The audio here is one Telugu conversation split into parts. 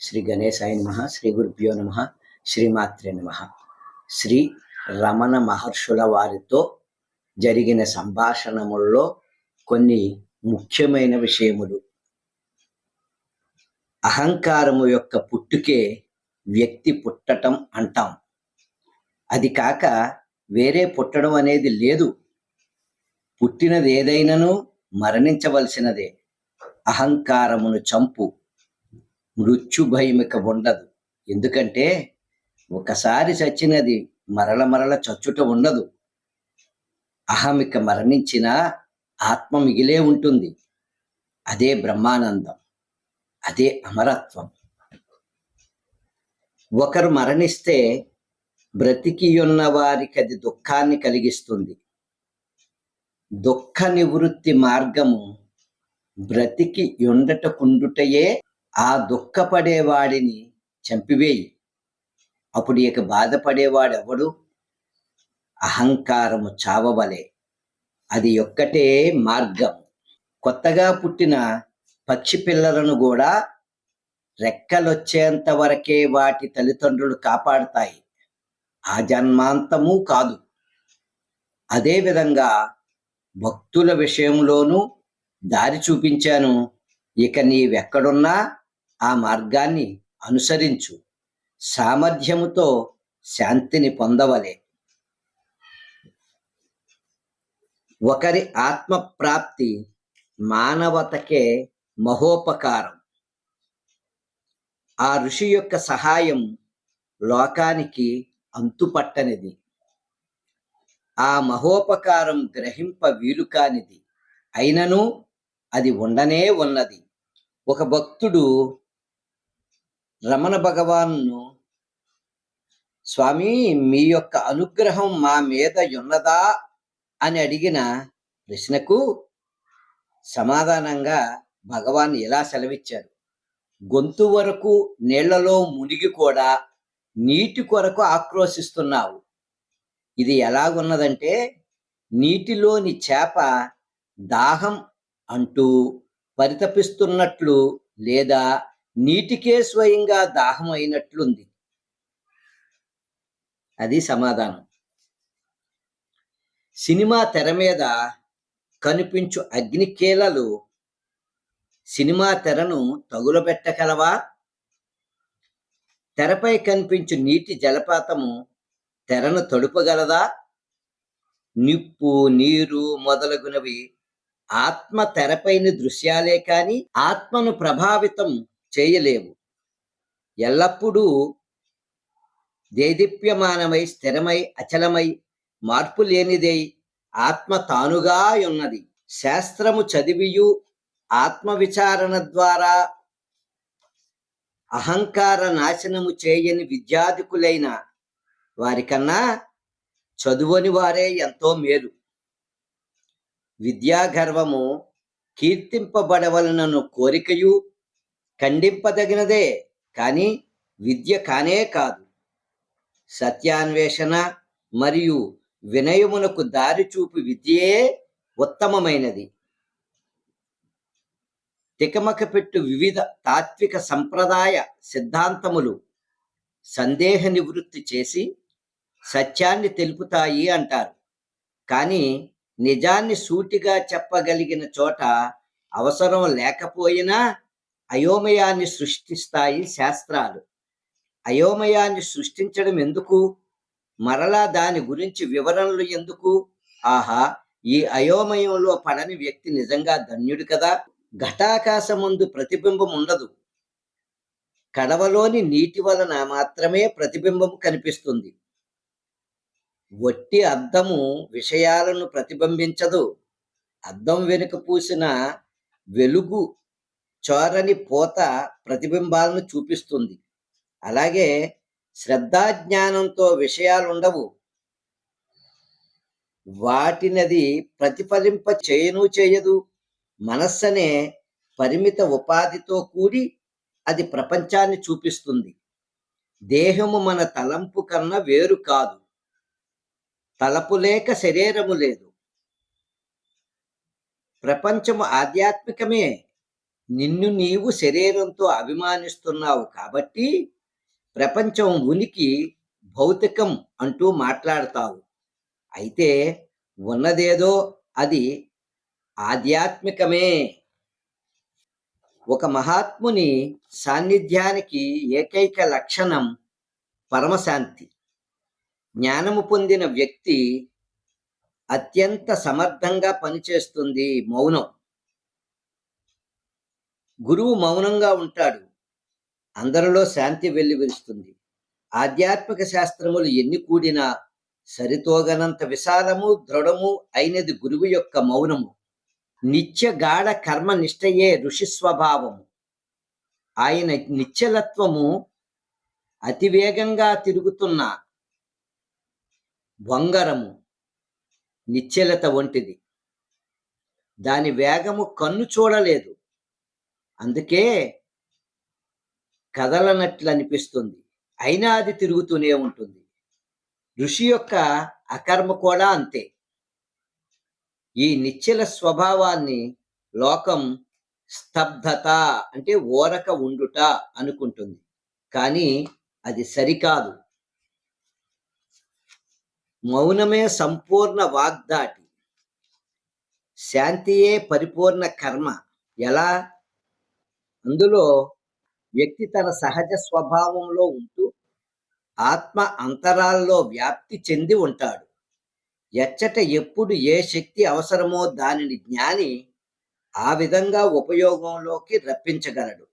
శ్రీ గణేశాయ నమ శ్రీ గురుభ్యో నమ శ్రీమాత్రే నమ. శ్రీ రమణ మహర్షుల వారితో జరిగిన సంభాషణముల్లో కొన్ని ముఖ్యమైన విషయములు. అహంకారము యొక్క పుట్టుకే వ్యక్తి పుట్టటం అంటాం. అది కాక వేరే పుట్టడం అనేది లేదు. పుట్టినది ఏదైనను మరణించవలసినదే. అహంకారమును చంపు. మృత్యు భయమిక ఉండదు. ఎందుకంటే ఒకసారి చచ్చినది మరల మరల చచ్చుట ఉండదు. అహమిక మరణించినా ఆత్మ మిగిలే ఉంటుంది. అదే బ్రహ్మానందం. అదే అమరత్వం. ఒకరు మరణిస్తే బ్రతికి ఉన్న వారికి అది దుఃఖాన్ని కలిగిస్తుంది. దుఃఖ నివృత్తి మార్గము బ్రతికి ఉండటకుండుటయే ఆ దుఃఖపడేవాడిని చంపివేయి. అప్పుడు ఇక బాధపడేవాడెవడు? అహంకారము చావవలే. అది ఒక్కటే మార్గం. కొత్తగా పుట్టిన పక్షి పిల్లలను కూడా రెక్కలొచ్చేంత వరకే వాటి తల్లిదండ్రులు కాపాడుతాయి. ఆ జన్మాంతము కాదు. అదేవిధంగా భక్తుల విషయంలోనూ దారి చూపించాను. ఇక నీవెక్కడున్నా ఆ మార్గాన్ని అనుసరించు. సామర్థ్యముతో శాంతిని పొందవలే. ఒకరి ఆత్మ ప్రాప్తి మానవతకే మహోపకారం. ఆ ఋషి యొక్క సహాయం లోకానికి అంతుపట్టనిది. ఆ మహోపకారం గ్రహింప వీలు కానిది. అయినను అది ఉండనే ఉన్నది. ఒక భక్తుడు రమణ భగవాన్ను స్వామి మీ యొక్క అనుగ్రహం మా మీద ఉన్నదా? అని అడిగిన ప్రశ్నకు సమాధానంగా భగవాన్ ఇలా సెలవిచ్చారు. గొంతు వరకు నీళ్ళలో మునిగి కూడా నీటి కొరకు ఆక్రోశిస్తున్నావు. ఇది ఎలాగున్నదంటే నీటిలోని చేప దాహం అంటూ పరితపిస్తున్నట్లు లేదా నీటికే స్వయంగా దాహం అయినట్లుంది అది సమాధానం. సినిమా తెర మీద కనిపించు అగ్నికేలలు సినిమా తెరను తగులబెట్టగలవా? తెరపై కనిపించు నీటి జలపాతము తెరను తడుపగలదా? నిప్పు నీరు మొదలగునవి ఆత్మ తెరపైన దృశ్యాలే కాని ఆత్మను ప్రభావితం చేయలేవు. ఎల్లప్పుడూ దేదీప్యమానమై స్థిరమై అచలమై మార్పు లేనిదై ఆత్మ తానుగా ఉన్నది. శాస్త్రము చదివియు ఆత్మ విచారణ ద్వారా అహంకార నాశనము చేయని విద్యాధికులైన వారికన్నా చదువని వారే ఎంతో మేలు. విద్యాగర్వము కీర్తింపబడవలనను కోరికయు ఖండింపదగినదే కానీ విద్య కానే కాదు. సత్యాన్వేషణ మరియు వినయమునకు దారి చూపి విద్యే ఉత్తమమైనది. తికమక పెట్టు వివిధ తాత్విక సంప్రదాయ సిద్ధాంతములు సందేహ నివృత్తి చేసి సత్యాన్ని తెలుపుతాయి అంటారు. కానీ నిజాన్ని సూటిగా చెప్పగలిగిన చోట అవసరం లేకపోయినా అయోమయాన్ని సృష్టిస్తాయి శాస్త్రాలు. అయోమయాన్ని సృష్టించడం ఎందుకు? మరలా దాని గురించి వివరణలు ఎందుకు? ఆహా ఈ అయోమయంలో పడని వ్యక్తి నిజంగా ధన్యుడు కదా? ఘటాకాశముందు ప్రతిబింబం ఉండదు. కడవలోని నీటి వలన మాత్రమే ప్రతిబింబం కనిపిస్తుంది. వట్టి అద్దము విషయాలను ప్రతిబింబించదు. అద్దం వెనుక పూసిన వెలుగు చోరని పోత ప్రతిబింబాలను చూపిస్తుంది. అలాగే శ్రద్ధాజ్ఞానంతో విషయాలు ఉండవు వాటినది ప్రతిఫలింప చేయను చేయదు. మనస్సనే పరిమిత ఉపాధితో కూడి అది ప్రపంచాన్ని చూపిస్తుంది. దేహము మన తలంపు కన్నా వేరు కాదు. తలపు లేక శరీరము లేదు. ప్రపంచము ఆధ్యాత్మికమే. నిన్ను నీవు శరీరంతో అభిమానిస్తున్నావు కాబట్టి ప్రపంచం ఉనికి భౌతికం అంటూ మాట్లాడతావు. అయితే ఉన్నదేదో అది ఆధ్యాత్మికమే. ఒక మహాత్ముని సాన్నిధ్యానికి ఏకైక లక్షణం పరమశాంతి. జ్ఞానము పొందిన వ్యక్తి అత్యంత సమర్థంగా పనిచేస్తుంది మౌనం. గురువు మౌనంగా ఉంటాడు. అందరిలో శాంతి వెల్లివిరుస్తుంది ఆధ్యాత్మిక శాస్త్రములు ఎన్ని కూడినా సరితోగనంత విశాలము దృఢము అయినది గురువు యొక్క మౌనము. నిత్య గాఢ కర్మ నిష్టయే ఋషి స్వభావము. ఆయన నిశ్చలత్వము అతివేగంగా తిరుగుతున్న వంగరము నిశ్చలత వంటిది. దాని వేగము కన్ను చూడలేదు. అందుకే కదలనట్లు అనిపిస్తుంది అయినా అది తిరుగుతూనే ఉంటుంది. ఋషి యొక్క అకర్మ కూడా అంతే. ఈ నిశ్చల స్వభావాన్ని లోకం స్తబ్దత అంటే ఓరక ఉండుట అనుకుంటుంది. కానీ అది సరికాదు. మౌనమే సంపూర్ణ వాగ్దాటి. శాంతియే పరిపూర్ణ కర్మ. ఎలా? అందులో వ్యక్తి తన సహజ స్వభావంలో ఉంటూ ఆత్మ అంతరాల్లో వ్యాప్తి చెంది ఉంటాడు. ఎచ్చట ఎప్పుడు ఏ శక్తి అవసరమో దానిని జ్ఞాని ఆ విధంగా ఉపయోగంలోకి రప్పించగలడు.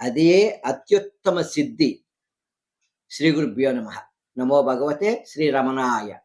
అదే అత్యుత్తమ సిద్ధి. శ్రీ గురుభ్యో నమ. నమో భగవతే శ్రీ రమణాయ.